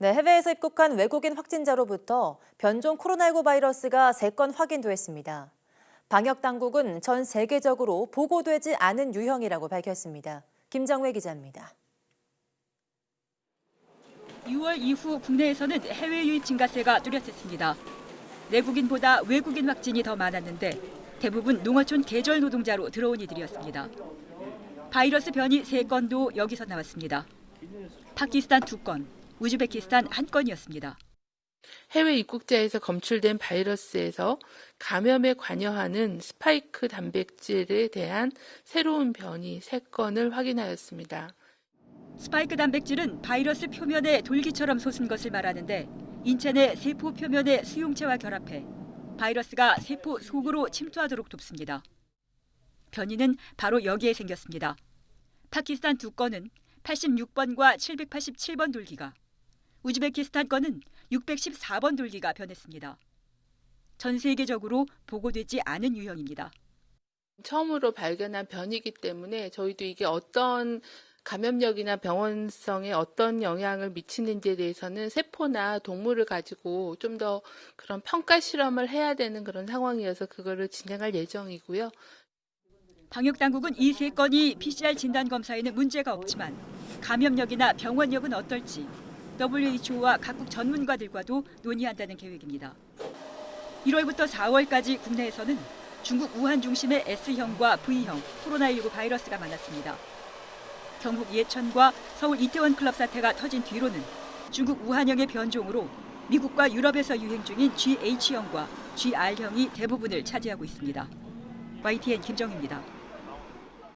네, 해외에서 입국한 외국인 확진자로부터 변종 코로나19 바이러스가 3건 확인됐습니다. 방역 당국은 전 세계적으로 보고되지 않은 유형이라고 밝혔습니다. 김정회 기자입니다. 6월 이후 국내에서는 해외 유입 증가세가 뚜렷했습니다. 내국인보다 외국인 확진이 더 많았는데 대부분 농어촌 계절 노동자로 들어온 이들이었습니다. 바이러스 변이 3건도 여기서 나왔습니다. 파키스탄 2건, 우즈베키스탄 1건이었습니다. 해외 입국자에서 검출된 바이러스에서 감염에 관여하는 스파이크 단백질에 대한 새로운 변이 3건을 확인하였습니다. 스파이크 단백질은 바이러스 표면에 돌기처럼 솟은 것을 말하는데 인체 내 세포 표면의 수용체와 결합해 바이러스가 세포 속으로 침투하도록 돕습니다. 변이는 바로 여기에 생겼습니다. 파키스탄 두 건은 86번과 787번 돌기가, 우즈베키스탄 건은 614번 돌기가 변했습니다. 전 세계적으로 보고되지 않은 유형입니다. 처음으로 발견한 변이기 때문에 저희도 이게 어떤 감염력이나 병원성에 어떤 영향을 미치는지에 대해서는 세포나 동물을 가지고 좀 더 그런 평가 실험을 해야 되는 그런 상황이어서 그거를 진행할 예정이고요. 방역 당국은 이 세 건이 PCR 진단 검사에는 문제가 없지만 감염력이나 병원력은 어떨지 WHO와 각국 전문가들과도 논의한다는 계획입니다. 1월부터 4월까지 국내에서는 중국 우한 중심의 S형과 V형 코로나19 바이러스가 많았습니다. 경북 예천과 서울 이태원 클럽 사태가 터진 뒤로는 중국 우한형의 변종으로 미국과 유럽에서 유행 중인 GH형과 GR형이 대부분을 차지하고 있습니다. YTN 김정입니다.